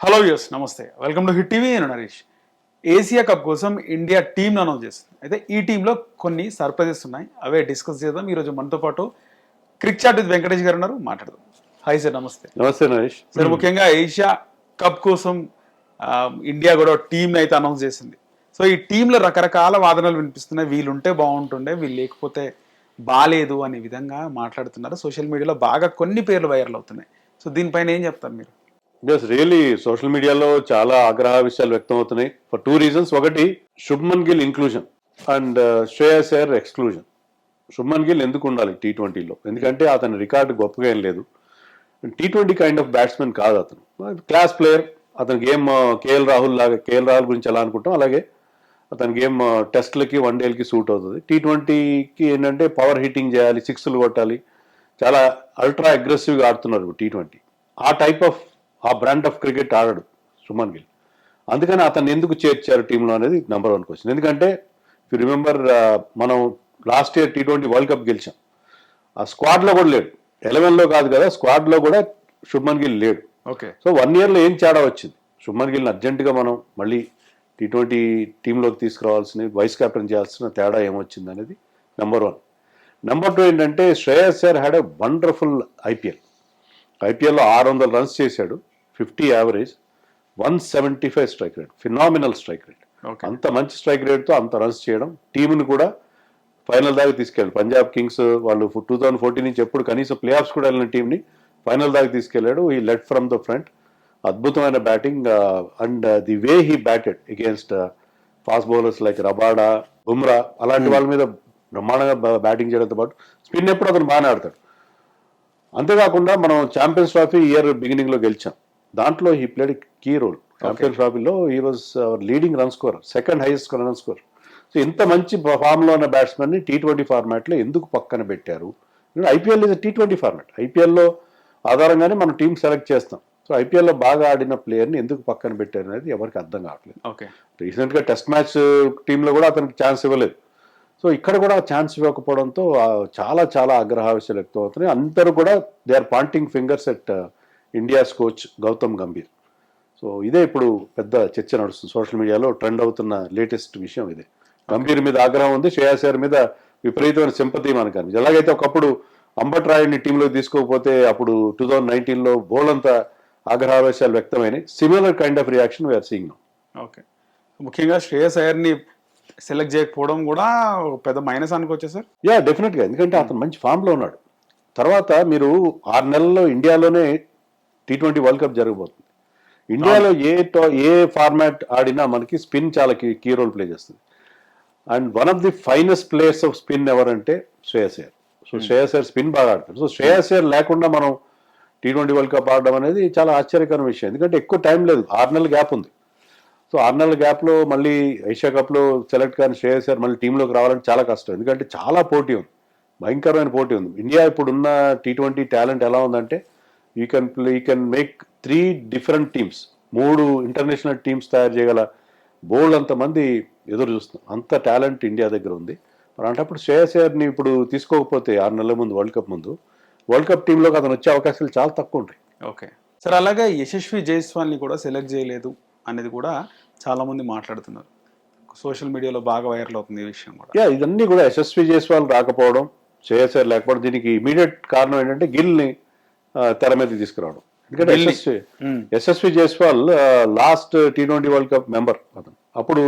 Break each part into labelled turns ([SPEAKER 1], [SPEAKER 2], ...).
[SPEAKER 1] Hello యూస్ నమస్తే. Welcome to hit TV నేను నరేష్. ఏసియా కప్ కోసం ఇండియా టీంను అనౌన్స్ చేస్తుంది. అయితే ఈ టీంలో కొన్ని సర్ప్రైజెస్ ఉన్నాయి. అవే డిస్కస్ చేద్దాం. ఈరోజు మనతో పాటు క్రిక్ చాట్ విత్ వెంకటేష్ గారు ఉన్నారు. మాట్లాడదాం. హాయ్ సార్ నమస్తే.
[SPEAKER 2] నమస్తే నరేష్.
[SPEAKER 1] సార్ ముఖ్యంగా ఏషియా కప్ కోసం ఇండియా కూడా టీం అయితే అనౌన్స్ చేసింది. సో ఈ టీంలో రకరకాల వాదనలు వినిపిస్తున్నాయి. వీళ్ళు ఉంటే బాగుంటుండే వీళ్ళు లేకపోతే బాలేదు అనే విధంగా మాట్లాడుతున్నారు. సోషల్ మీడియాలో బాగా కొన్ని పేర్లు వైరల్ అవుతున్నాయి. సో దీనిపైన ఏం చెప్తారు మీరు?
[SPEAKER 2] ఎస్ రియలీ సోషల్ మీడియాలో చాలా ఆగ్రహ విషయాలు వ్యక్తం అవుతున్నాయి ఫర్ టూ రీజన్స్ ఒకటి Shubman Gill inclusion and Shreyas Iyer exclusion Shubman Gill ఎందుకు ఉండాలి టీ ట్వంటీలో ఎందుకంటే అతని రికార్డు గొప్పగా ఏం లేదు. T twenty kind of batsmen కాదు అతను. క్లాస్ ప్లేయర్ అతని గేమ్ కేఎల్ రాహుల్ లాగా కేఎల్ రాహుల్ గురించి ఎలా అనుకుంటాం? అలాగే అతని గేమ్ uh, టెస్ట్లకి వన్ డేలకి సూట్ అవుతుంది. టీ ట్వంటీకి ఏంటంటే పవర్ హిట్టింగ్ చేయాలి సిక్స్లు కొట్టాలి. చాలా అల్ట్రా అగ్రెసివ్గా ఆడుతున్నారు టీ ట్వంటీ ఆ టైప్ ఆఫ్ ఆ బ్రాండ్ ఆఫ్ క్రికెట్ ఆడాడు సుమన్ గిల్. అందుకని అతన్ని ఎందుకు చేర్చారు టీంలో అనేది నెంబర్ వన్ క్వశ్చన్ ఎందుకంటే యూ రిమెంబర్ మనం last year T twenty world cup గెలిచాం. ఆ స్క్వాడ్లో కూడా లేడు. ఎలెవెన్లో కాదు కదా స్క్వాడ్లో కూడా శుభ్మన్ గిల్ లేడు.
[SPEAKER 1] ఓకే.
[SPEAKER 2] సో వన్ ఇయర్లో ఏం తేడా వచ్చింది? శుభ్మన్ గిల్ని అర్జెంటుగా మనం మళ్ళీ టీ ట్వంటీ టీంలోకి తీసుకురావాల్సిన వైస్ కెప్టెన్ చేయాల్సిన తేడా ఏమొచ్చింది అనేది నెంబర్ వన్ నెంబర్ టూ ఏంటంటే Shreyas sir had a wonderful IPL ఐపీఎల్లో ఆరు వందల రన్స్ చేశాడు. Fifty average one seventy five strike rate phenomenal strike rate.
[SPEAKER 1] Okay.
[SPEAKER 2] అంత మంచి స్ట్రైక్ రేట్తో అంత రన్స్ చేయడం టీంని కూడా ఫైనల్ దాకా తీసుకెళ్ళాడు పంజాబ్ కింగ్స్ వాళ్ళు టూ థౌసండ్ ఫోర్టీన్ నుంచి ఎప్పుడు కనీసం ప్లే ఆఫ్స్ కూడా వెళ్ళిన టీంని ఫైనల్ దాకా తీసుకెళ్ళాడు ఈ లెట్ ఫ్రమ్ ద ఫ్రంట్. అద్భుతమైన batting and the way he batted against fast bowlers like Rabada Bumrah అలాంటి వాళ్ళ మీద బ్రహ్మాండంగా బ్యాటింగ్ చేయడంతో పాటు స్పిన్ ఎప్పుడు అతను బాగానే ఆడతాడు. అంతేకాకుండా మనం ఛాంపియన్స్ ట్రోఫీ ఇయర్ బిగినింగ్లో గెలిచాం. దాంట్లో he played key role. Champions ట్రోఫీలో ఈ was leading run scorer second highest run scorer so ఇంత మంచి ఫామ్లో ఉన్న బ్యాట్స్మెన్ని టీ ట్వంటీ ఫార్మాట్లో ఎందుకు పక్కన పెట్టారు? IPL is T twenty format. ఐపీఎల్లో ఆధారంగానే మనం టీం సెలెక్ట్ చేస్తాం. సో ఐపీఎల్లో బాగా ఆడిన ప్లేయర్ని ఎందుకు పక్కన పెట్టారు అనేది ఎవరికి అర్థం కావట్లేదు.
[SPEAKER 1] ఓకే
[SPEAKER 2] రీసెంట్గా టెస్ట్ మ్యాచ్ టీంలో కూడా అతనికి ఛాన్స్ ఇవ్వలేదు. సో ఇక్కడ కూడా ఛాన్స్ ఇవ్వకపోవడంతో చాలా చాలా ఆగ్రహావిషయాలు వ్యక్తం అవుతున్నాయి అందరూ కూడా they are pointing fingers at India's coach Gautam Gambhir. So ఇదే ఇప్పుడు పెద్ద చర్చ నడుస్తుంది సోషల్ మీడియాలో ట్రెండ్ అవుతున్న లేటెస్ట్ విషయం ఇదే. గంభీర్ మీద ఆగ్రహం ఉంది శ్రేయాస్ అయ్యర్ మీద విపరీతమైన సింపతి మనకు అనిపించింది ఎలాగైతే ఒకప్పుడు అంబట్ రాయుడిని టీంలో తీసుకోకపోతే అప్పుడు టూ థౌజండ్ నైన్టీన్లో బోల్డంత ఆగ్రహావేశాలు వ్యక్తమైనాయి similar kind of reaction we're seeing
[SPEAKER 1] okay. ముఖ్యంగా శ్రేయస్ అయ్యర్ని సెలెక్ట్ చేయకపోవడం కూడా పెద్ద మైనస్ అనుకోవచ్చా సార్?
[SPEAKER 2] యా డెఫినెట్గా ఎందుకంటే అతను మంచి ఫామ్లో ఉన్నాడు. తర్వాత మీరు ఆరు నెలల్లో ఇండియాలోనే టీ ట్వంటీ వరల్డ్ కప్ జరగబోతుంది. ఇండియాలో ఏ టో- ఏ ఫార్మాట్ ఆడినా మనకి స్పిన్ చాలా కీ కీ రోల్ ప్లే చేస్తుంది. And one of the finest players of spin ఎవరంటే శ్రేయస్ అయ్యర్. సో శ్రేయస్ అయ్యర్ స్పిన్ బాగా ఆడతాడు. సో శ్రేయస్ అయ్యర్ లేకుండా మనం టీ ట్వంటీ వరల్డ్ కప్ ఆడడం అనేది చాలా ఆశ్చర్యకరమైన విషయం. ఎందుకంటే ఎక్కువ టైం లేదు. ఆరు నెలల గ్యాప్ ఉంది. సో ఆరు నెలల గ్యాప్లో మళ్ళీ ఏషియా కప్లో సెలెక్ట్ కానీ శ్రేయస్ అయ్యర్ మళ్ళీ టీంలోకి రావాలంటే చాలా కష్టం. ఎందుకంటే చాలా పోటీ ఉంది. భయంకరమైన పోటీ ఉంది. ఇండియా ఇప్పుడున్న టీ ట్వంటీ టాలెంట్ ఎలా ఉందంటే you can play you can make three different teams మూడు ఇంటర్నేషనల్ టీమ్స్ తయారు చేయగల బోల్డ్ అంతమంది ఎదురు చూస్తున్నాం. అంత టాలెంట్ ఇండియా దగ్గర ఉంది. మరి అంటప్పుడు శ్రేయస్ అయ్యర్ని ఇప్పుడు తీసుకోకపోతే ఆరు నెలల ముందు వరల్డ్ కప్ ముందు వరల్డ్ కప్ టీంలోకి అతను వచ్చే అవకాశాలు చాలా తక్కువ ఉంటాయి.
[SPEAKER 1] ఓకే. సార్ అలాగే యశస్వి జైస్వాల్ని కూడా సెలెక్ట్ చేయలేదు అనేది కూడా చాలా మంది మాట్లాడుతున్నారు. సోషల్ మీడియాలో బాగా వైరల్ అవుతుంది ఈ విషయం కూడా.
[SPEAKER 2] యా ఇదన్నీ కూడా యశస్వి జైస్వాల్ రాకపోవడం శ్రేయస్ అయ్యర్ లేకపోవడం దీనికి ఇమీడియట్ కారణం ఏంటంటే గిల్ని తెర మీద తీసుకురావడం. ఎందుకంటే
[SPEAKER 1] మ్మ్.
[SPEAKER 2] Yashasvi Jaiswal last T twenty world cup member అతను. అప్పుడు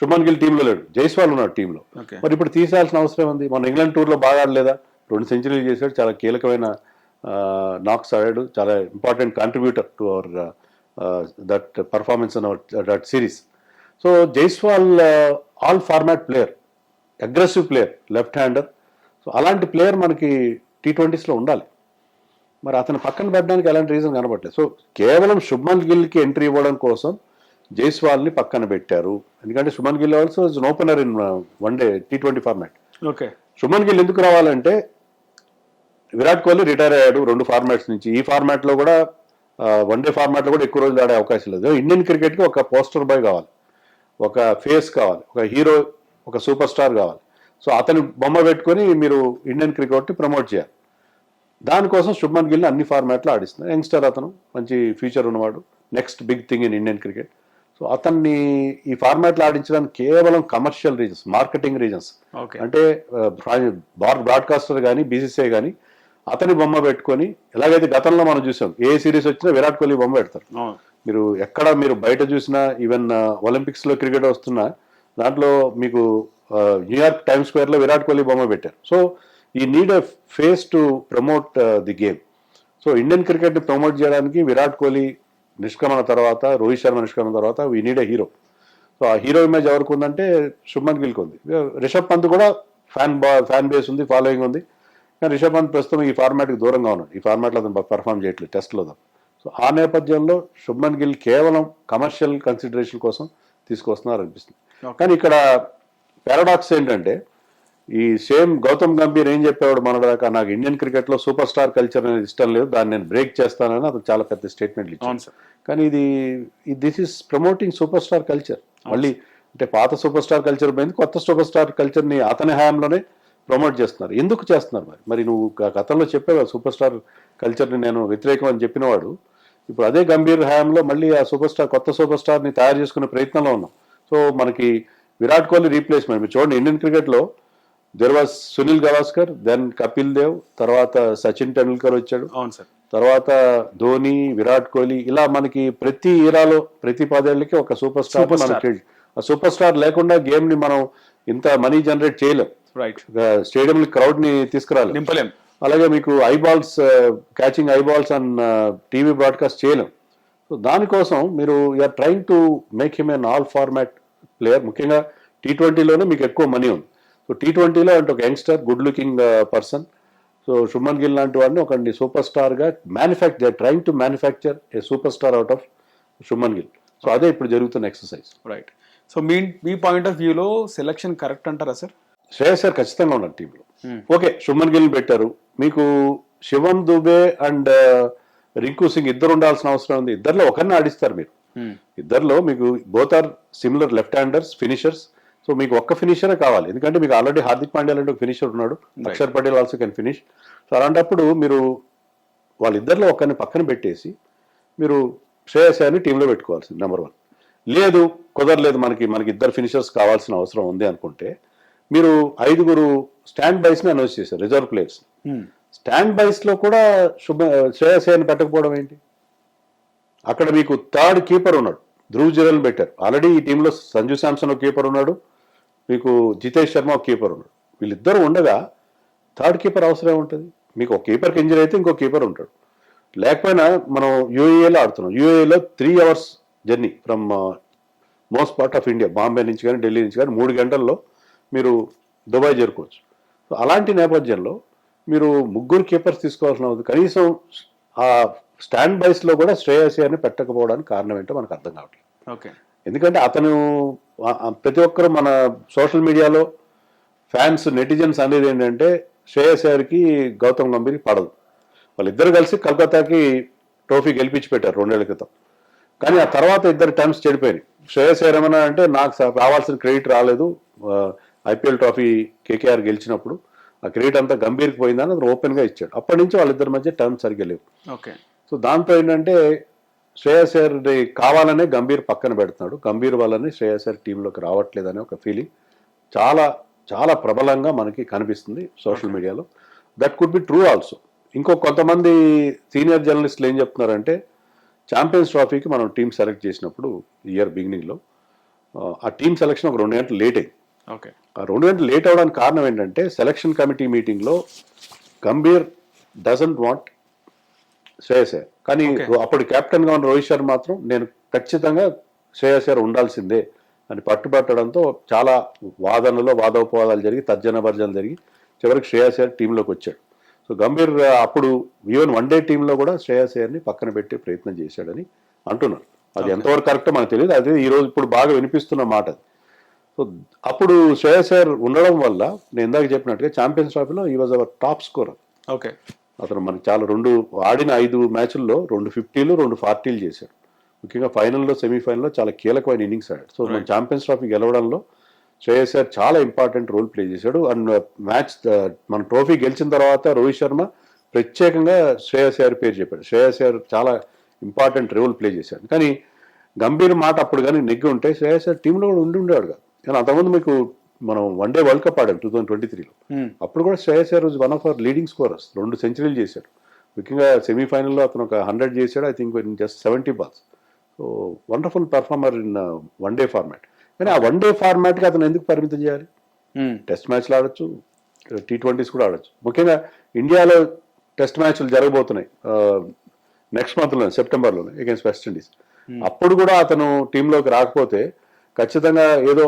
[SPEAKER 2] శుభన్ గిల్ టీంలో లేడు. జైస్వాల్ ఉన్నాడు టీంలో. మరి ఇప్పుడు తీసేయాల్సిన అవసరం ఉంది మన ఇంగ్లాండ్ టూర్లో బాగా ఆడలేదా రెండు సెంచరీలు చేశాడు. చాలా కీలకమైన నాక్స్ ఆడాడు. చాలా important contributor to our that performance in our that series so Jaiswal all format player aggressive player left hander so అలాంటి ప్లేయర్ మనకి టీ ట్వంటీస్లో ఉండాలి. మరి అతను పక్కన పెట్టడానికి ఎలాంటి రీజన్ కనబడలేదు. సో కేవలం శుభ్మన్ గిల్కి ఎంట్రీ ఇవ్వడం కోసం జైస్వాల్ని పక్కన పెట్టారు. ఎందుకంటే Shubman Gill also is opener in one day T twenty format
[SPEAKER 1] okay
[SPEAKER 2] Shubman Gill ఎందుకు రావాలంటే విరాట్ కోహ్లీ రిటైర్ అయ్యాడు రెండు ఫార్మాట్స్ నుంచి. ఈ ఫార్మాట్లో కూడా వన్ డే ఫార్మాట్లో కూడా ఎక్కువ రోజులు ఆడే అవకాశం లేదు ఇండియన్ క్రికెట్కి ఒక పోస్టర్ బాయ్ కావాలి. ఒక ఫేస్ కావాలి. ఒక హీరో ఒక సూపర్ స్టార్ కావాలి. సో అతని బొమ్మ పెట్టుకొని మీరు ఇండియన్ క్రికెట్ని ప్రమోట్ చేయాలి. దానికోసం శుభ్మన్ గిల్ని అన్ని ఫార్మాట్లో ఆడిస్తున్నారు యంగ్స్టర్ అతను మంచి ఫ్యూచర్ ఉన్నవాడు next big thing in Indian cricket so అతన్ని ఈ ఫార్మాట్లో ఆడించడానికి కేవలం commercial reasons marketing reasons
[SPEAKER 1] okay
[SPEAKER 2] అంటే బార్ బ్రాడ్కాస్టర్ కానీ బీసీసీఐ కానీ అతని బొమ్మ పెట్టుకొని ఎలాగైతే గతంలో మనం చూసాం ఏ సిరీస్ వచ్చినా విరాట్ కోహ్లీ బొమ్మ పెడతారు. మీరు ఎక్కడ మీరు బయట చూసినా ఈవెన్ ఒలింపిక్స్లో క్రికెట్ వస్తున్నా దాంట్లో మీకు న్యూయార్క్ టైమ్ స్క్వేర్లో విరాట్ కోహ్లీ బొమ్మ పెట్టారు. సో ఈ need a face to promote the game so Indian క్రికెట్ని promote చేయడానికి విరాట్ కోహ్లీ నిష్క్రమణ తర్వాత రోహిత్ శర్మ నిష్క్రమణ తర్వాత we need a hero so ఆ హీరో ఇమేజ్ ఎవరికి ఉందంటే శుభ్మన్ గిల్కి ఉంది. రిషబ్ పంత్ కూడా ఫ్యాన్ బా ఫ్యాన్ బేస్ ఉంది ఫాలోయింగ్ ఉంది. కానీ రిషబ్ పంత్ ప్రస్తుతం ఈ ఫార్మాట్కి దూరంగా ఉన్నాడు. ఈ ఫార్మాట్లో అతను పర్ఫామ్ చేయట్లేదు టెస్ట్లో సో ఆ నేపథ్యంలో శుభ్మన్ గిల్ కేవలం కమర్షియల్ కన్సిడరేషన్ కోసం తీసుకొస్తున్నారు అనిపిస్తుంది. కానీ ఇక్కడ పారాడాక్స్ ఏంటంటే ఈ సేమ్ గౌతమ్ గంభీర్ ఏం చెప్పేవాడు మన దాకా? నాకు ఇండియన్ క్రికెట్లో సూపర్ స్టార్ కల్చర్ అనేది ఇష్టం లేదు దాన్ని నేను బ్రేక్ చేస్తానని అతను చాలా పెద్ద స్టేట్మెంట్లు
[SPEAKER 1] అవును సార్.
[SPEAKER 2] కానీ ఇది this is promoting superstar culture మళ్ళీ అంటే పాత సూపర్ స్టార్ కల్చర్ పోయింది కొత్త సూపర్ స్టార్ కల్చర్ని అతని హయాంలోనే ప్రమోట్ చేస్తున్నారు. ఎందుకు చేస్తున్నారు మరి? మరి నువ్వు గతంలో చెప్పావు సూపర్ స్టార్ కల్చర్ని నేను వ్యతిరేకం అని చెప్పినవాడు. ఇప్పుడు అదే గంభీర్ హయాంలో మళ్ళీ ఆ సూపర్ స్టార్ కొత్త సూపర్ స్టార్ని తయారు చేసుకునే ప్రయత్నంలో ఉన్నాం. సో మనకి విరాట్ కోహ్లీ రీప్లేస్మెంట్ మీరు చూడండి ఇండియన్ క్రికెట్లో there was Sunil Gavaskar then Kapil Dev తర్వాత సచిన్ టెండూల్కర్ వచ్చాడు.
[SPEAKER 1] అవును సార్.
[SPEAKER 2] తర్వాత ధోని విరాట్ కోహ్లీ ఇలా మనకి ప్రతి ఈరాలో ప్రతి పదేళ్ళకి ఒక సూపర్ స్టార్ మనకి ఆ సూపర్ స్టార్ లేకుండా గేమ్ని మనం ఇంత మనీ జనరేట్ చేయలేం.
[SPEAKER 1] రైట్
[SPEAKER 2] స్టేడియం క్రౌడ్ని తీసుకురాలేం.
[SPEAKER 1] నింపలేం.
[SPEAKER 2] అలాగే మీకు eyeballs catching eyeballs and TV broadcast చేయలేం. సో దానికోసం మీరు you're trying to make him an all format player ముఖ్యంగా టీ ట్వంటీలోనే మీకు ఎక్కువ మనీ ఉంది. సో టీ ట్వంటీలో అంటే ఒక youngster good looking person so Shubman Gill లాంటి వాడిని ఒక సూపర్ స్టార్గా manufacture trying to manufacture a superstar out of Shubman Gill so అదే ఇప్పుడు జరుగుతున్న ఎక్సర్సైజ్
[SPEAKER 1] రైట్ సో మీ మీ పాయింట్ ఆఫ్ వ్యూలో సెలక్షన్ కరెక్ట్ అంటారా సార్
[SPEAKER 2] శ్రేయస్ సార్ ఖచ్చితంగా ఉన్నారు టీంలో ఓకే శుభన్ గిల్ పెట్టారు. మీకు శివం దుబే అండ్ రింకు సింగ్ ఇద్దరు ఉండాల్సిన అవసరం ఉంది. ఇద్దరిలో ఒకరిని ఆడిస్తారు మీరు. ఇద్దరిలో మీకు both are similar left handers finishers so మీకు ఒక్క ఫినిషరే కావాలి. ఎందుకంటే మీకు ఆల్రెడీ హార్దిక్ పాండ్యా లాంటి ఒక ఫినిషర్ ఉన్నాడు. Axar Patel also can finish so అలాంటప్పుడు మీరు వాళ్ళిద్దరిలో ఒకరిని పక్కన పెట్టేసి మీరు శ్రేయస్ అని టీంలో పెట్టుకోవాల్సింది నెంబర్ వన్ లేదు కుదరలేదు మనకి మనకి ఇద్దరు ఫినిషర్స్ కావాల్సిన అవసరం ఉంది అనుకుంటే మీరు ఐదుగురు స్టాండ్ బైస్ని అనౌన్స్ చేశారు రిజర్వ్ ప్లేయర్స్ స్టాండ్ బైస్లో కూడా శుభ శ్రేయస్ అని పెట్టకపోవడం ఏంటి? అక్కడ మీకు థర్డ్ కీపర్ ఉన్నాడు. ధ్రువ్ జరల్ బెటర్. ఆల్రెడీ ఈ టీంలో సంజు శాంసన్ ఒక కీపర్ ఉన్నాడు. మీకు జితేష్ శర్మ ఒక కీపర్ ఉన్నాడు. వీళ్ళిద్దరు ఉండగా థర్డ్ కీపర్ అవసరం ఉంటుంది మీకు ఒక కీపర్కి ఇంజరీ అయితే ఇంకో కీపర్ ఉంటాడు. లేకపోయినా మనం యూఏఏలో ఆడుతున్నాం. యూఏఏలో three hours journey from most part of India Bombay నుంచి కానీ ఢిల్లీ నుంచి కానీ మూడు గంటల్లో మీరు దుబాయ్ చేరుకోవచ్చు. సో అలాంటి నేపథ్యంలో మీరు ముగ్గురు కీపర్స్ తీసుకోవాల్సిన అవసరం. కనీసం ఆ స్టాండ్ బైస్లో కూడా శ్రేయస్ అని పెట్టకపోవడానికి కారణం ఏంటో మనకు అర్థం కావట్లేదు. ఎందుకంటే అతను ప్రతి ఒక్కరు మన సోషల్ మీడియాలో ఫ్యాన్స్ నెటిజన్స్ అనేది ఏంటంటే శ్రేయస్ అయ్యర్కి గౌతమ్ గంభీర్కి పడదు. వాళ్ళిద్దరు కలిసి కలకత్తాకి ట్రోఫీ గెలిపించి పెట్టారు రెండేళ్ళ క్రితం. కానీ ఆ తర్వాత ఇద్దరు టర్మ్స్ చెడిపోయినాయి. శ్రేయస్ అయ్యర్ ఏమన్నా అంటే నాకు రావాల్సిన క్రెడిట్ రాలేదు. ఐపీఎల్ ట్రోఫీ కేకేఆర్ గెలిచినప్పుడు ఆ క్రెడిట్ అంతా గంభీర్కి పోయిందని అతను ఓపెన్గా ఇచ్చాడు. అప్పటి నుంచి వాళ్ళిద్దరి మధ్య టర్మ్స్ సరిగ్గా లేవు.
[SPEAKER 1] ఓకే.
[SPEAKER 2] సో దాంతో ఏంటంటే శ్రేయస్ అయ్యర్ని కావాలనే గంభీర్ పక్కన పెడుతున్నాడు. గంభీర్ వల్లనే శ్రేయస్ అయ్యర్ టీంలోకి రావట్లేదనే ఒక ఫీలింగ్ చాలా చాలా ప్రబలంగా మనకి కనిపిస్తుంది సోషల్ మీడియాలో. That could be true also ఇంకో కొంతమంది సీనియర్ జర్నలిస్టులు ఏం చెప్తున్నారంటే ఛాంపియన్స్ ట్రోఫీకి మనం టీం సెలెక్ట్ చేసినప్పుడు ఇయర్ బిగినింగ్లో ఆ టీం సెలెక్షన్ ఒక రెండు గంటలు లేట్ అయింది.
[SPEAKER 1] ఓకే.
[SPEAKER 2] ఆ రెండు గంటలు లేట్ అవడానికి కారణం ఏంటంటే సెలక్షన్ కమిటీ మీటింగ్లో గంభీర్ డజంట్ వాంట్ శ్రేయస్ అయ్యర్. కానీ. అప్పుడు కెప్టెన్గా ఉన్న రోహిత్ శర్మ మాత్రం నేను ఖచ్చితంగా శ్రేయస్ అయ్యర్ ఉండాల్సిందే అని పట్టుబట్టడంతో చాలా వాదనలో వాదోపవాదాలు జరిగి తర్జన భర్జనలు జరిగి చివరికి శ్రేయస్ అయ్యర్ టీంలోకి వచ్చాడు. సో గంభీర్ అప్పుడు ఈవెన్ వన్ డే టీంలో కూడా శ్రేయస్ అయ్యర్ని పక్కన పెట్టే ప్రయత్నం చేశాడని అంటున్నారు. అది ఎంతవరకు కరెక్ట్ మనకు తెలియదు. అదే ఈ రోజు ఇప్పుడు బాగా వినిపిస్తున్న మాట అది. సో అప్పుడు శ్రేయస్ అయ్యర్ ఉండడం వల్ల నేను ఇందాక చెప్పినట్టుగా ఛాంపియన్స్ ట్రోఫీలో ఈ was our top scorer
[SPEAKER 1] okay.
[SPEAKER 2] అతను మనకి చాలా రెండు ఆడిన ఐదు మ్యాచ్ల్లో రెండు ఫిఫ్టీలు రెండు ఫార్టీలు చేశాడు. ముఖ్యంగా ఫైనల్లో సెమీఫైనల్లో చాలా కీలకమైన ఇన్నింగ్స్ ఆడాడు. సో మన ఛాంపియన్స్ ట్రోఫీ గెలవడంలో శ్రేయస్ అయ్యర్ చాలా ఇంపార్టెంట్ రోల్ ప్లే చేశాడు. అండ్ మ్యాచ్ మన ట్రోఫీ గెలిచిన తర్వాత రోహిత్ శర్మ ప్రత్యేకంగా శ్రేయస్ అయ్యర్ పేరు చెప్పాడు. శ్రేయస్ అయ్యర్ చాలా ఇంపార్టెంట్ రోల్ ప్లే చేశాడు. కానీ గంభీర్ మాట అప్పుడు కానీ నెగ్గి ఉంటే శ్రేయస్ అయ్యర్ టీంలో కూడా ఉండి ఉండేవాడు కాదు కానీ అంతకుముందు మీకు మనం వన్ డే వరల్డ్ కప్ ఆడాం టూ థౌసండ్ ట్వంటీ త్రీలో
[SPEAKER 1] Hmm.
[SPEAKER 2] అప్పుడు కూడా Shreyas Iyer one of our leading scorers రెండు సెంచరీలు చేశాడు. ముఖ్యంగా సెమీఫైనల్లో అతను ఒక హండ్రెడ్ చేశాడు I think just seventy balls so wonderful performer in one day format కానీ ఆ వన్ డే ఫార్మాట్కి అతను ఎందుకు పరిమితం చేయాలి? టెస్ట్ మ్యాచ్లు ఆడొచ్చు టీ ట్వంటీస్ కూడా ఆడొచ్చు. ముఖ్యంగా ఇండియాలో టెస్ట్ మ్యాచ్లు జరగబోతున్నాయి నెక్స్ట్ మంత్లో సెప్టెంబర్లోనే అగేన్స్ట్ వెస్ట్ ఇండీస్ అప్పుడు కూడా అతను టీంలోకి రాకపోతే ఖచ్చితంగా ఏదో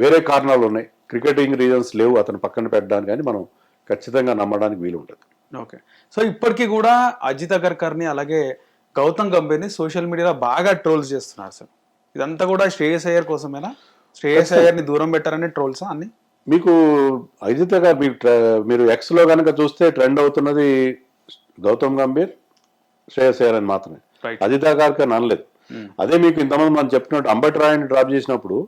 [SPEAKER 2] వేరే కారణాలు ఉన్నాయి. క్రికెటింగ్ రీజన్స్ లేవు. అతను పక్కన పెట్టడానికి కానీ మనం ఖచ్చితంగా నమ్మడానికి వీలు ఉంటుంది
[SPEAKER 1] ఓకే. సో ఇప్పటికీ కూడా అజిత్ అగర్కర్ని అలాగే గౌతమ్ గంభీర్ని సోషల్ మీడియాలో బాగా ట్రోల్స్ చేస్తున్నారు సార్. ఇదంతా కూడా శ్రేయస్ అయ్యర్ కోసమేనా? శ్రేయస్ అయ్యర్ని దూరం పెట్టారనే ట్రోల్స్ అన్ని?
[SPEAKER 2] మీకు అజిత్ గారు మీరు మీరు ఎక్స్లో కనుక చూస్తే ట్రెండ్ అవుతున్నది గౌతమ్ గంభీర్ శ్రేయస్ అయ్యర్ అని మాత్రమే. అజిత్ గారికి అనలేదు. అదే మీకు ఇంతమంది మనం చెప్పినట్టు అంబటి రాయని డ్రాప్ చేసినప్పుడు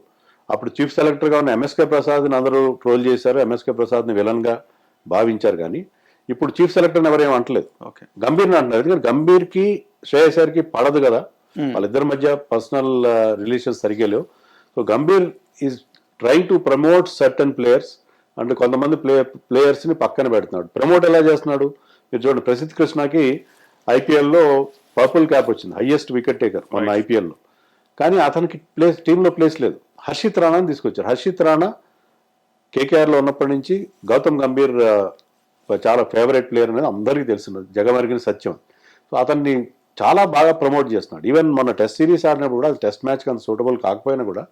[SPEAKER 2] అప్పుడు చీఫ్ సెలెక్టర్గా ఉన్న ఎంఎస్కే ప్రసాద్ని అందరూ ట్రోల్ చేశారు. ఎంఎస్కే ప్రసాద్ని విలన్గా భావించారు కానీ ఇప్పుడు చీఫ్ సెలెక్టర్ ఎవరేం అంటలేదు.
[SPEAKER 1] ఓకే.
[SPEAKER 2] గంభీర్ని అంటున్నారు. ఎందుకంటే గంభీర్కి శ్రేయస్ అయ్యర్కి పడదు కదా. వాళ్ళిద్దరి మధ్య పర్సనల్ రిలేషన్స్ సరిగ్గా లేవు. So Gambhir is trying to promote certain players అంటే కొంతమంది ప్లే ప్లేయర్స్ని పక్కన పెడుతున్నాడు. ప్రమోట్ ఎలా చేస్తున్నాడు? మీరు చూడండి ప్రసిద్ధ్ కృష్ణకి ఐపీఎల్లో పర్పుల్ క్యాప్ వచ్చింది. హైయెస్ట్ వికెట్ టేకర్ మన ఐపీఎల్లో. కానీ అతనికి ప్లేస్ టీంలో ప్లేస్ లేదు. హర్షిత్ రాణాని తీసుకొచ్చారు. హర్షిత్ రాణా కేకేఆర్లో ఉన్నప్పటి నుంచి గౌతమ్ గంభీర్ చాలా ఫేవరెట్ ప్లేయర్ అనేది అందరికీ తెలిసినది జగమరిగిన సత్యం. సో అతన్ని చాలా బాగా ప్రమోట్ చేస్తున్నాడు. ఈవెన్ మన టెస్ట్ సిరీస్ ఆడినప్పుడు కూడా టెస్ట్ మ్యాచ్కి అంత సూటబుల్ కాకపోయినా కూడా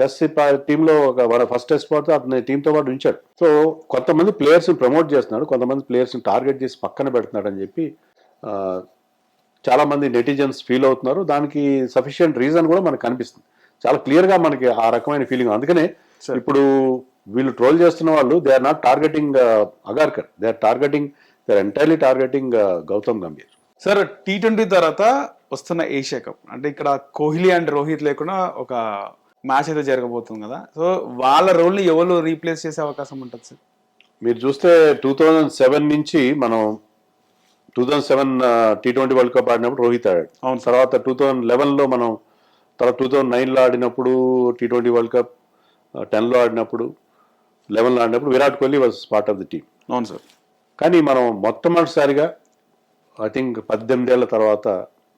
[SPEAKER 2] టెస్ట్ టీంలో ఒక ఫస్ట్ టెస్ట్ పాటు అతని టీంతో పాటు ఉంచాడు. సో కొంతమంది ప్లేయర్స్ని ప్రమోట్ చేస్తున్నాడు. కొంతమంది ప్లేయర్స్ని టార్గెట్ చేసి పక్కన పెడుతున్నాడు అని చెప్పి చాలామంది నెటిజన్స్ ఫీల్ అవుతున్నారు. దానికి సఫిషియంట్ రీజన్ కూడా మనకు కనిపిస్తుంది. చాలా క్లియర్గా మనకి ఆ రకమైన ఫీలింగ్ అందుకనే ఇప్పుడు వీళ్ళు ట్రోల్ చేస్తున్న వాళ్ళు they are not targeting Agarkar they are targeting they are entirely targeting Gautam Gambhir
[SPEAKER 1] sir T twenty తర్వాత వస్తున్న ఏషియా కప్ అంటే ఇక్కడ కోహ్లీ అండ్ రోహిత్ లేకుండా ఒక మ్యాచ్ అయితే జరగబోతుంది కదా. సో వాళ్ళ రోల్ని ఎవరు రీప్లేస్ చేసే అవకాశం ఉంటుంది సార్
[SPEAKER 2] మీరు చూస్తే టూ థౌజండ్ సెవెన్ నుంచి మనం two thousand seven T twenty world cup ఆడినప్పుడు రోహిత్ ఆడాడు.
[SPEAKER 1] అవును
[SPEAKER 2] తర్వాత టూ థౌజండ్ లెవెన్లో మనం తర్వాత టూ థౌజండ్ నైన్లో ఆడినప్పుడు టీ ట్వంటీ వరల్డ్ కప్ టెన్లో ఆడినప్పుడు లెవెన్లో ఆడినప్పుడు Virat Kohli was part of the team
[SPEAKER 1] అవును సార్.
[SPEAKER 2] కానీ మనం మొట్టమొదటిసారిగా ఐ థింక్ పద్దెనిమిదేళ్ళ తర్వాత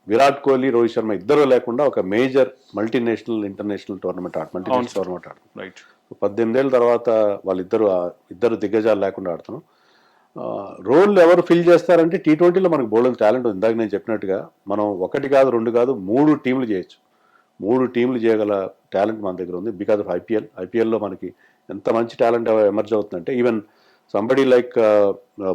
[SPEAKER 2] విరాట్ కోహ్లీ రోహిత్ శర్మ ఇద్దరు లేకుండా ఒక మేజర్ మల్టీనేషనల్ ఇంటర్నేషనల్ టోర్నమెంట్ ఆడు మల్టీనేషనల్ టోర్నమెంట్ ఆడు
[SPEAKER 1] రైట్
[SPEAKER 2] పద్దెనిమిదేళ్ళ తర్వాత వాళ్ళిద్దరు ఇద్దరు దిగ్గజాలు లేకుండా ఆడుతున్నాం. రోల్ ఎవరు ఫిల్ చేస్తారంటే టీ ట్వంటీలో మనకు బోల్డ్ టాలెంట్ ఉంది. ఇందాక నేను చెప్పినట్టుగా మనం ఒకటి కాదు రెండు కాదు మూడు టీంలు చేయొచ్చు. మూడు టీంలు చేయగల టాలెంట్ మన దగ్గర ఉంది బికాస్ ఆఫ్ ఐపీఎల్. ఐపీఎల్లో మనకి ఎంత మంచి టాలెంట్ ఎమర్జ్ అవుతుందంటే even somebody like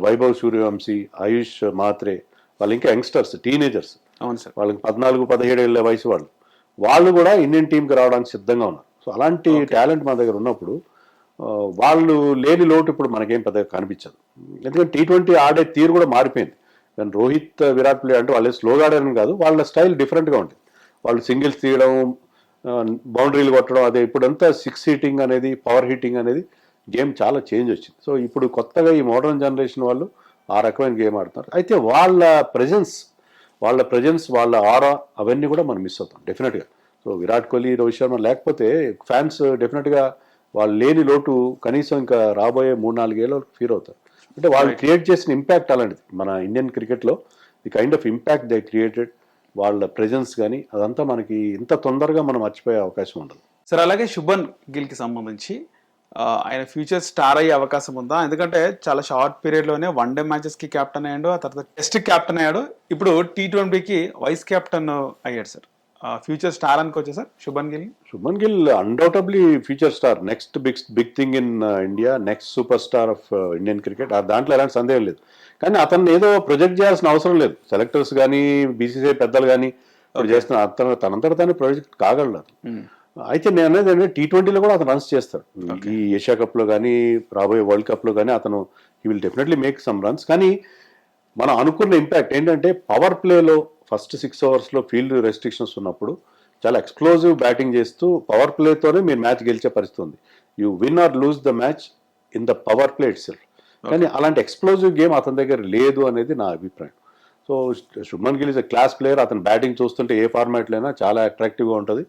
[SPEAKER 2] Vaibhav Suryavanshi Ayush Mhatre వాళ్ళు ఇంకా యంగ్స్టర్స్ టీనేజర్స్
[SPEAKER 1] అవును సార్.
[SPEAKER 2] వాళ్ళకి పద్నాలుగు పదిహేడు ఏళ్ళ వయసు వాళ్ళు. వాళ్ళు కూడా ఇండియన్ టీంకి రావడానికి సిద్ధంగా ఉన్నారు. సో అలాంటి టాలెంట్ మన దగ్గర ఉన్నప్పుడు వాళ్ళు లేని లోటు ఇప్పుడు మనకేం పెద్దగా కనిపించదు. ఎందుకంటే టీ ట్వంటీ ఆడే తీరు కూడా మారిపోయింది. కానీ రోహిత్ విరాట్ ప్లే అంటే వాళ్ళు స్లోగా ఆడారని కాదు వాళ్ళ స్టైల్ డిఫరెంట్గా ఉంటుంది. వాళ్ళు సింగిల్స్ తీయడం బౌండరీలు కొట్టడం అదే ఇప్పుడంతా సిక్స్ హీటింగ్ అనేది పవర్ హీటింగ్ అనేది గేమ్ చాలా చేంజ్ వచ్చింది. సో ఇప్పుడు కొత్తగా ఈ మోడర్న్ జనరేషన్ వాళ్ళు ఆ రకమైన గేమ్ ఆడుతున్నారు. అయితే వాళ్ళ ప్రజెన్స్ వాళ్ళ ప్రజెన్స్ వాళ్ళ ఆరా అవన్నీ కూడా మనం మిస్ అవుతాం డెఫినెట్గా సో విరాట్ కోహ్లీ రోహిత్ శర్మ లేకపోతే ఫ్యాన్స్ డెఫినెట్గా వాళ్ళు లేని లోటు కనీసం ఇంకా రాబోయే మూడు నాలుగేళ్ళు ఫీల్ అవుతారు. అంటే వాళ్ళు క్రియేట్ చేసిన ఇంపాక్ట్ అలాంటిది. మన ఇండియన్ క్రికెట్లో the kind of impact they created వాళ్ళ ప్రెజెన్స్ కానీ అదంతా మనకి ఇంత తొందరగా మనం మర్చిపోయే అవకాశం ఉండదు.
[SPEAKER 1] సార్ అలాగే శుభన్ గిల్కి సంబంధించి ఆయన ఫ్యూచర్ స్టార్ అయ్యే అవకాశం ఉందా? ఎందుకంటే చాలా షార్ట్ పీరియడ్లోనే వన్ డే మ్యాచెస్కి కెప్టెన్ అయ్యాడు ఆ తర్వాత టెస్ట్ కెప్టెన్ అయ్యాడు. ఇప్పుడు టీ ట్వంటీకి వైస్ కెప్టెన్ అయ్యాడు సార్. ఫ్యూచర్ స్టార్ అనుకోవచ్చా sir? Shubman Gill?
[SPEAKER 2] Shubman Gill undoubtedly future star next big big thing in India next superstar of Indian cricket దాంట్లో ఎలాంటి సందేహం లేదు. కానీ అతన్ని ఏదో ప్రొజెక్ట్ చేయాల్సిన అవసరం లేదు. సెలెక్టర్స్ కానీ బీసీసీఐ పెద్దలు కానీ ఇప్పుడు చేస్తున్న అతను తనంతట తాను ప్రొజెక్ట్ అతను. అయితే నేను అనేది ఏంటంటే టీ ట్వంటీలో కూడా అతను రన్స్ చేస్తాడు. ఈ ఏషియా కప్లో కానీ రాబోయే వరల్డ్ కప్లో కానీ అతను he will definitely make some runs. కానీ మనం అనుకున్న ఇంపాక్ట్ ఏంటంటే పవర్ ప్లేలో ఫస్ట్ సిక్స్ అవర్స్లో ఫీల్డ్ రెస్ట్రిక్షన్స్ ఉన్నప్పుడు చాలా ఎక్స్ప్లోజివ్ బ్యాటింగ్ చేస్తూ పవర్ ప్లేతోనే మీరు మ్యాచ్ గెలిచే పరిస్థితి ఉంది. You win or lose the match in the power play itself. కానీ అలాంటి ఎక్స్ప్లోజివ్ గేమ్ అతని దగ్గర లేదు అనేది నా అభిప్రాయం. So Shubman Gill is class player అతని బ్యాటింగ్ చూస్తుంటే ఏ ఫార్మాట్లో అయినా చాలా అట్రాక్టివ్గా ఉంటుంది.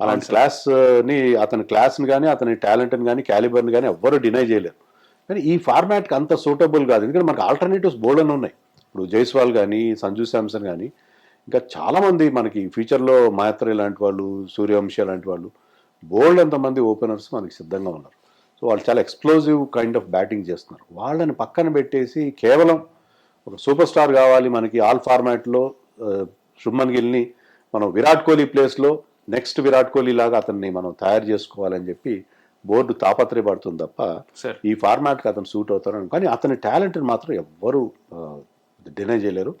[SPEAKER 2] అలాంటి క్లాస్ని అతని క్లాస్ని కానీ అతని టాలెంట్ని కానీ క్యాలిబర్ని కానీ ఎవ్వరు డినై చేయలేరు. కానీ ఈ ఫార్మాట్కి అంత సూటబుల్ కాదు. ఎందుకంటే మనకు ఆల్టర్నేటివ్స్ బోల్డ్ అని ఉన్నాయి. ఇప్పుడు జైస్వాల్ కానీ సంజు శాంసన్ కానీ ఇంకా చాలామంది మనకి ఫ్యూచర్లో మాయత్రి లాంటి వాళ్ళు సూర్యవంశీ లాంటి వాళ్ళు బోల్డ్ ఎంతమంది ఓపెనర్స్ మనకి సిద్ధంగా ఉన్నారు. సో వాళ్ళు చాలా ఎక్స్ప్లోజివ్ కైండ్ ఆఫ్ బ్యాటింగ్ చేస్తున్నారు. వాళ్ళని పక్కన పెట్టేసి కేవలం ఒక సూపర్ స్టార్ కావాలి మనకి ఆల్ ఫార్మాట్లో శుభ్మన్ గిల్ని మనం విరాట్ కోహ్లీ ప్లేస్లో నెక్స్ట్ విరాట్ కోహ్లీ లాగా అతన్ని మనం తయారు చేసుకోవాలని చెప్పి బోర్డు తాపత్రయపడుతుంది తప్ప ఈ ఫార్మాట్కి అతను సూట్ అవుతారని కానీ అతని టాలెంట్ మాత్రం ఎవ్వరు డినై చేయలేరు.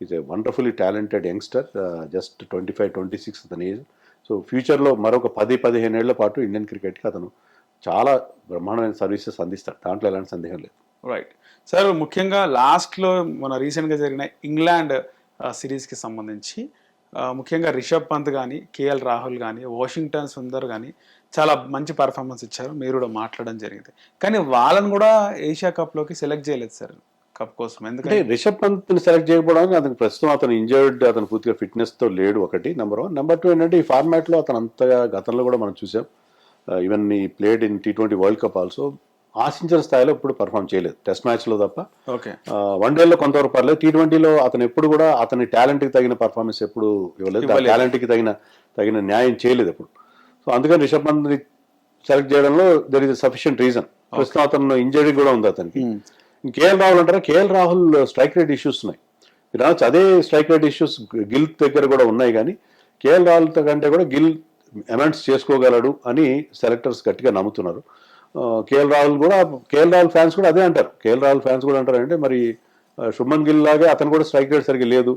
[SPEAKER 2] Is a wonderfully talented youngster just twenty five twenty six అతని ఏజ్ సో ఫ్యూచర్లో మరొక పది పదిహేను ఏళ్ళ పాటు ఇండియన్ క్రికెట్కి అతను చాలా బ్రహ్మాండమైన సర్వీసెస్ అందిస్తాడు దాంట్లో ఎలాంటి సందేహం లేదు.
[SPEAKER 1] రైట్ సార్ ముఖ్యంగా లాస్ట్లో మన రీసెంట్గా జరిగిన ఇంగ్లాండ్ సిరీస్కి సంబంధించి ముఖ్యంగా రిషబ్ పంత్ కానీ కేఎల్ రాహుల్ కానీ వాషింగ్టన్ సుందర్ కానీ చాలా మంచి పర్ఫార్మెన్స్ ఇచ్చారు. మీరు కూడా మాట్లాడడం జరిగింది. కానీ వాళ్ళని కూడా ఏషియా కప్లోకి సెలెక్ట్ చేయలేదు సార్ కప్ కోసం. ఎందుకంటే
[SPEAKER 2] రిషబ్ పంత్ని సెలెక్ట్ చేయకపోవడానికి అతను ప్రస్తుతం అతను ఇంజర్డ్ అతను పూర్తిగా ఫిట్నెస్తో లేడు ఒకటి నెంబర్ వన్ నెంబర్ టూ ఏంటంటే ఈ ఫార్మాట్లో అతను అంతగా గతంలో కూడా మనం చూసాం. Even he played in T twenty world cup also ఆశించిన స్థాయిలో ఇప్పుడు పర్ఫామ్ చేయలేదు. టెస్ట్ మ్యాచ్లో తప్ప.
[SPEAKER 1] ఓకే
[SPEAKER 2] వన్ డేలో కొంతవరకు పర్లేదు. టీ ట్వంటీలో అతను ఎప్పుడు కూడా అతని టాలెంట్కి తగిన పర్ఫార్మెన్స్ ఎప్పుడు ఇవ్వలేదు. టాలెంట్కి తగిన తగిన న్యాయం చేయలేదు ఎప్పుడు. సో అందుకని రిషబ్ పంత్ సెలెక్ట్ చేయడంలో దర్ ఇస్ సఫిషియంట్ రీజన్ ప్రస్తుతం అతను ఇంజరీ కూడా ఉంది అతనికి. కేఎల్ రాహుల్ అంటారా? KL Rahul strike rate issues ఉన్నాయి. మీరు అదే స్ట్రైక్ రేట్ ఇష్యూస్ గిల్ దగ్గర కూడా ఉన్నాయి కానీ కేఎల్ రాహుల్ కంటే కూడా గిల్ అమెండ్స్ చేసుకోగలడు అని సెలెక్టర్స్ గట్టిగా నమ్ముతున్నారు. కేఎల్ రాహుల్ కూడా కేఎల్ రాహుల్ ఫ్యాన్స్ కూడా అదే అంటారు. కేఎల్ రాహుల్ ఫ్యాన్స్ కూడా అంటారు అంటే మరి ఆ, శుభ్మన్ గిల్ లాగే అతను కూడా స్ట్రైక్ రేట్ సరిగ్గా లేదు.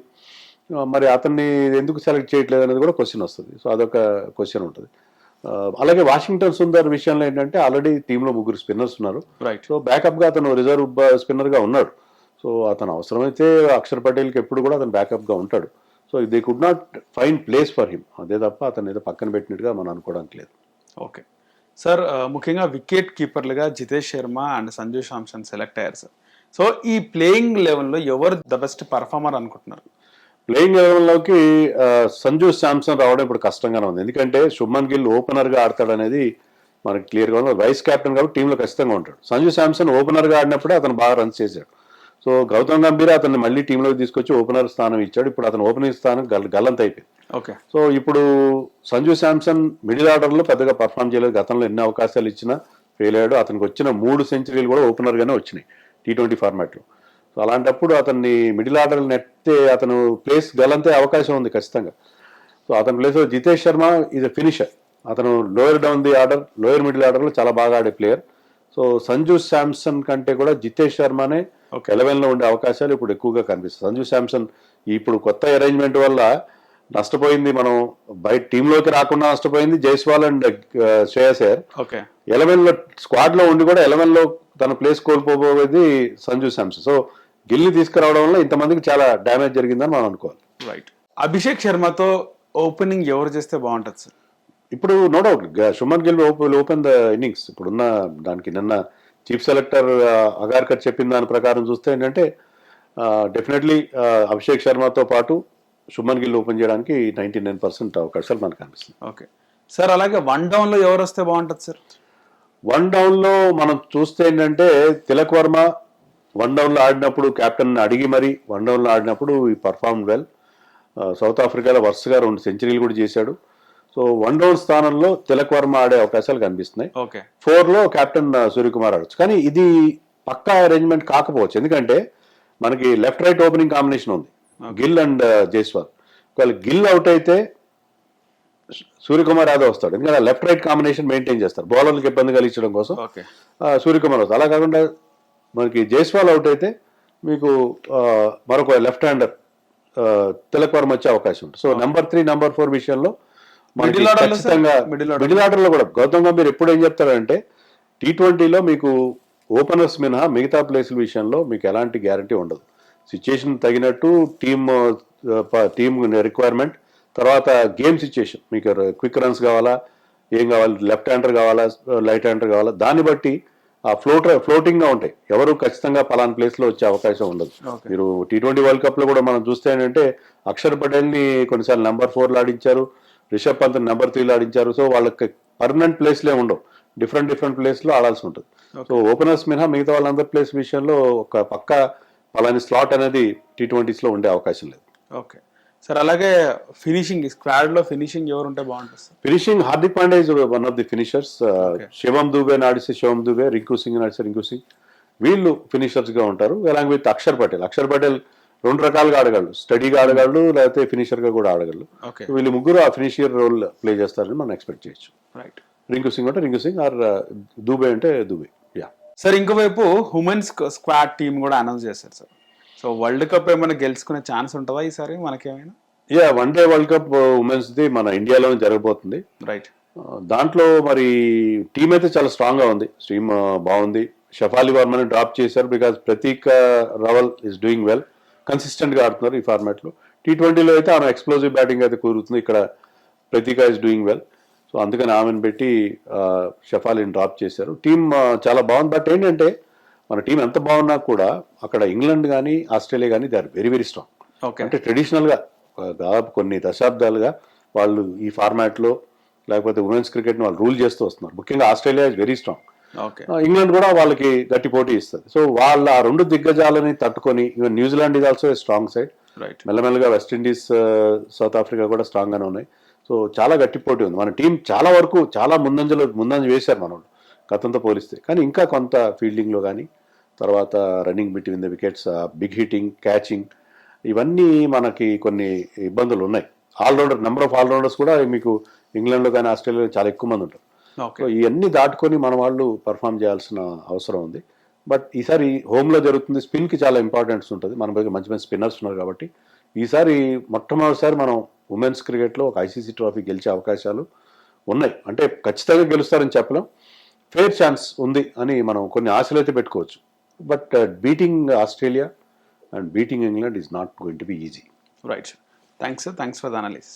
[SPEAKER 2] మరి అతన్ని ఎందుకు సెలెక్ట్ చేయట్లేదు అనేది కూడా క్వశ్చన్ వస్తుంది. సో అదొక క్వశ్చన్ ఉంటుంది. అలాగే వాషింగ్టన్ సుందర్ విషయంలో ఏంటంటే ఆల్రెడీ టీంలో ముగ్గురు స్పిన్నర్స్ ఉన్నారు.
[SPEAKER 1] రైట్
[SPEAKER 2] సో బ్యాకప్గా అతను రిజర్వ్ స్పిన్నర్గా ఉన్నాడు. సో అతను అవసరమైతే అక్షర్ పటేల్కి ఎప్పుడు కూడా అతను బ్యాకప్గా ఉంటాడు. So they could not fine place for him అదే తప్ప అతను ఏదో పక్కన పెట్టినట్టుగా మనం అనుకోవడానికి లేదు.
[SPEAKER 1] ఓకే సార్ ఆ, ముఖ్యంగా వికెట్ కీపర్లుగా జితేష్ శర్మ అండ్ సంజు శాంసన్ సెలెక్ట్ అయ్యారు సార్ సో ఈ ప్లేయింగ్ లెవెల్లో ఎవరు ద బెస్ట్ పర్ఫార్మర్ అనుకుంటున్నారు?
[SPEAKER 2] ప్లేయింగ్ లెవెల్లోకి సంజు శాంసన్ రావడం ఇప్పుడు కష్టంగానే ఉంది. ఎందుకంటే శుభ్మన్ గిల్ ఓపెనర్గా ఆడతాడు అనేది మనకి క్లియర్గా ఉంది. వైస్ కెప్టెన్ కాబట్టి టీంలో ఖచ్చితంగా ఉంటాడు. సంజు శాంసన్ ఓపెనర్గా ఆడినప్పుడే అతను బాగా రన్స్ చేశాడు. సో గౌతమ్ గంభీర్ అతన్ని మళ్ళీ టీంలోకి తీసుకొచ్చి ఓపెనర్ స్థానం ఇచ్చాడు. ఇప్పుడు అతను ఓపెనింగ్ స్థానం గల్ గల్లంత అయిపోయింది.
[SPEAKER 1] ఓకే.
[SPEAKER 2] సో ఇప్పుడు సంజు శాంసన్ మిడిల్ ఆర్డర్లో పెద్దగా పర్ఫామ్ చేయలేదు. గతంలో ఎన్ని అవకాశాలు ఇచ్చినా ఫెయిల్ అయ్యాడు. అతనికి వచ్చిన మూడు సెంచరీలు కూడా ఓపెనర్గానే వచ్చినాయి టీ ట్వంటీ ఫార్మాట్లో. సో అలాంటప్పుడు అతన్ని మిడిల్ ఆర్డర్ నెట్టే అతను ప్లేస్ గలంతే అవకాశం ఉంది ఖచ్చితంగా. సో అతని ప్లేస్లో Jitesh Sharma is a finisher అతను lower down the order lower middle ఆర్డర్లో చాలా బాగా ఆడే ప్లేయర్ సో సంజు శాంసన్ కంటే కూడా జితేష్ శర్మనే ఒక ఎలెవెన్లో ఉండే అవకాశాలు ఇప్పుడు ఎక్కువగా కనిపిస్తాయి. సంజు శాంసన్ ఇప్పుడు కొత్త అరేంజ్మెంట్ వల్ల నష్టపోయింది మనం బయట టీంలోకి రాకుండా నష్టపోయింది జైస్వాల్ అండ్ శ్రేయస్ అయ్యర్.
[SPEAKER 1] ఓకే.
[SPEAKER 2] ఎలెవెన్లో స్క్వాడ్లో ఉండి కూడా ఎలెవెన్లో తన ప్లేస్ కోల్పోబోయేది సంజు శాంసన్. సో గిల్ని తీసుకురావడం వల్ల ఇంతమందికి చాలా డ్యామేజ్ జరిగిందని మనం అనుకోవాలి.
[SPEAKER 1] రైట్ అభిషేక్ శర్మతో ఓపెనింగ్ ఎవరు చేస్తే బాగుంటుంది సార్
[SPEAKER 2] ఇప్పుడు no doubt Shubman Gill open the innings ఇప్పుడున్న దానికి నిన్న చీఫ్ సెలెక్టర్ అగార్కర్ చెప్పిన దాని ప్రకారం చూస్తే ఏంటంటే డెఫినెట్లీ అభిషేక్ శర్మతో పాటు శుభన్ గిల్ ఓపెన్ చేయడానికి నైన్టీ నైన్ పర్సెంట్ అవకాశాలు మనకు కనిపిస్తుంది
[SPEAKER 1] ఓకే సార్ అలాగే వన్ డౌన్లో ఎవరు వస్తే బాగుంటుంది సార్
[SPEAKER 2] వన్ డౌన్లో మనం చూస్తే ఏంటంటే తిలక్ వర్మ వన్ డౌన్లో ఆడినప్పుడు కెప్టెన్ అడిగి మరి వన్ డౌన్లో ఆడినప్పుడు ఈ పర్ఫార్మ్ వెల్ సౌత్ ఆఫ్రికాలో వరుసగా రెండు సెంచరీలు కూడా చేశాడు. సో వన్ డౌన్ స్థానంలో తిలక్ వర్మ ఆడే అవకాశాలు కనిపిస్తున్నాయి. ఫోర్లో కెప్టెన్ సూర్యకుమార్ ఆడొచ్చు. కానీ ఇది పక్కా అరేంజ్మెంట్ కాకపోవచ్చు. ఎందుకంటే మనకి లెఫ్ట్ రైట్ ఓపెనింగ్ కాంబినేషన్ ఉంది. గిల్ అండ్ జైస్వాల్. ఒకవేళ గిల్ అవుట్ అయితే సూర్యకుమార్ యాదవ్ వస్తాడు. ఎందుకంటే లెఫ్ట్ రైట్ కాంబినేషన్ మెయింటైన్ చేస్తారు. బౌలర్లకు ఇబ్బంది కలిగించడం కోసం. సూర్యకుమార్ వస్తాడు. అలా కాకుండా మనకి జైస్వాల్ అవుట్ అయితే మీకు మరొక లెఫ్ట్ హ్యాండర్ తిలక్ వర్మ వచ్చే అవకాశం ఉంటుంది. So number three number four విషయంలో మిడిల్ ఆర్డర్లో కూడా. గౌతమ్ గంభీర్ ఎప్పుడు ఏం చెప్తారంటే టీ ట్వంటీలో మీకు ఓపెనర్స్ మినహా మిగతా ప్లేసుల విషయంలో మీకు ఎలాంటి గ్యారంటీ ఉండదు. సిచ్యుయేషన్ తగినట్టు టీమ్ టీమ్ రిక్వైర్మెంట్ తర్వాత గేమ్ సిచ్యుయేషన్ మీకు క్విక్ రన్స్ కావాలా ఏం కావాలి లెఫ్ట్ హ్యాండర్ కావాలా రైట్ హ్యాండర్ కావాలా దాన్ని బట్టి ఆ ఫ్లోట్ ఫ్లోటింగ్గా ఉంటాయి. ఎవరు ఖచ్చితంగా పలానా ప్లేస్లో వచ్చే అవకాశం ఉండదు. మీరు టీ ట్వంటీ వరల్డ్ కప్లో కూడా మనం చూస్తే ఏంటంటే అక్షర్ పటేల్ని కొన్నిసార్లు నెంబర్ ఫోర్లో ఆడించారు. రిషబ్ పంత్ నెంబర్ త్రీలో ఆడించారు. సో వాళ్ళకి పర్మనెంట్ ప్లేస్లే ఉండవు. డిఫరెంట్ డిఫరెంట్ ప్లేస్లో ఆడాల్సి ఉంటుంది. సో ఓపెనర్స్ మినహా మిగతా వాళ్ళందరి ప్లేస్ విషయంలో ఒక పక్క పలాని స్లాట్ అనేది టీ ట్వంటీస్లో ఉండే అవకాశం లేదు.
[SPEAKER 1] ఓకే. సార్ అలాగే ఫినిషింగ్ స్క్వాడ్లో ఫినిషింగ్ ఎవరు ఉంటే బాగుంటుంది sir?
[SPEAKER 2] Finishing Hardik Pandey is one of the finishers. Shivam Dube నాడిస్తే Shivam Dube Rinku Singh నాడిస్తే రింకు సింగ్. వీళ్ళు ఫినిషర్స్గా ఉంటారు అలాంగ్ విత్ అక్షర్ పటేల్. అక్షర్ పటేల్ రెండు రకాలుగా ఆడగలరు స్టడీగా ఆడగలరు లేకపోతే ఫినిషర్గా కూడా ఆడగలరు
[SPEAKER 1] ఓకే.
[SPEAKER 2] వీళ్ళు ముగ్గురు ఆ ఫినిషియర్ రోల్ ప్లే చేస్తారని మనం ఎక్స్పెక్ట్ చేయొచ్చు.
[SPEAKER 1] రైట్.
[SPEAKER 2] రింకు సింగ్ అంటే రింకు సింగ్ ఆర్ దూబే అంటే దూబే. యా.
[SPEAKER 1] సార్ ఇంకోవైపు ఉమెన్స్ స్క్వాడ్ టీం కూడా అనౌన్స్ చేశారు సార్. సో వరల్డ్ కప్ ఏమైనా గెలుచుకునే ఛాన్స్ ఉంటుందా ఈసారి మనకేమైనా?
[SPEAKER 2] Yeah one day world cup women's the మన ఇండియాలోనే జరగబోతుంది.
[SPEAKER 1] రైట్.
[SPEAKER 2] దాంట్లో మరి టీం అయితే చాలా స్ట్రాంగ్గా ఉంది టీమ్ బాగుంది. షఫాలి వర్మని డ్రాప్ చేశారు because Pratika Rawal is doing well. కన్సిస్టెంట్గా ఆడుతున్నారు ఈ ఫార్మాట్లో. టీ ట్వంటీలో అయితే ఆమె ఎక్స్ప్లోజివ్ బ్యాటింగ్ అయితే కుదురుతుంది. ఇక్కడ ప్రతీక ఇస్ డూయింగ్ వెల్ సో అందుకని ఆమెను పెట్టి షఫాలిని డ్రాప్ చేశారు. టీం చాలా బాగుంది. బట్ ఏంటంటే మన టీం ఎంత బాగున్నా కూడా అక్కడ ఇంగ్లాండ్ కానీ ఆస్ట్రేలియా కానీ they are very very strong
[SPEAKER 1] okay
[SPEAKER 2] అంటే ట్రెడిషనల్గా ఆ, దాదాపు కొన్ని దశాబ్దాలుగా వాళ్ళు ఈ ఫార్మాట్లో లేకపోతే ఉమెన్స్ క్రికెట్ని వాళ్ళు రూల్ చేస్తూ వస్తున్నారు. ముఖ్యంగా Australia is very strong England కూడా వాళ్ళకి గట్టి పోటీ ఇస్తుంది. సో వాళ్ళ ఆ రెండు దిగ్గజాలని తట్టుకొని even New Zealand is also strong side
[SPEAKER 1] right
[SPEAKER 2] మెల్లమెల్లగా వెస్టిండీస్ సౌత్ ఆఫ్రికా కూడా స్ట్రాంగ్ గానే ఉన్నాయి. సో చాలా గట్టి పోటీ ఉంది. మన టీం చాలా వరకు చాలా ముందంజలో ముందంజ వేశారు మన గతంతో పోలిస్తే. కానీ ఇంకా కొంత ఫీల్డింగ్లో కానీ తర్వాత running between the wickets big hitting catching ఇవన్నీ మనకి కొన్ని ఇబ్బందులు ఉన్నాయి. ఆల్రౌండర్ నెంబర్ ఆఫ్ ఆల్రౌండర్స్ కూడా మీకు ఇంగ్లాండ్లో కానీ ఆస్ట్రేలియాలో చాలా ఎక్కువ మంది ఉంటారు. సో ఇవన్నీ దాటుకొని మన వాళ్ళు పర్ఫామ్ చేయాల్సిన అవసరం ఉంది. బట్ ఈసారి హోమ్లో జరుగుతుంది స్పిన్కి చాలా ఇంపార్టెన్స్ ఉంటుంది. మన దగ్గర మంచి మంచి స్పిన్నర్స్ ఉన్నారు కాబట్టి. ఈసారి మొట్టమొదటిసారి మనం ఉమెన్స్ క్రికెట్లో ఒక ఐసీసీ ట్రోఫీ గెలిచే అవకాశాలు ఉన్నాయి. అంటే ఖచ్చితంగా గెలుస్తారని చెప్పలేం. ఫేర్ ఛాన్స్ ఉంది అని మనం కొన్ని ఆశలు అయితే పెట్టుకోవచ్చు. But beating Australia and beating England is not going to be easy
[SPEAKER 1] right thanks sir thanks for the analysis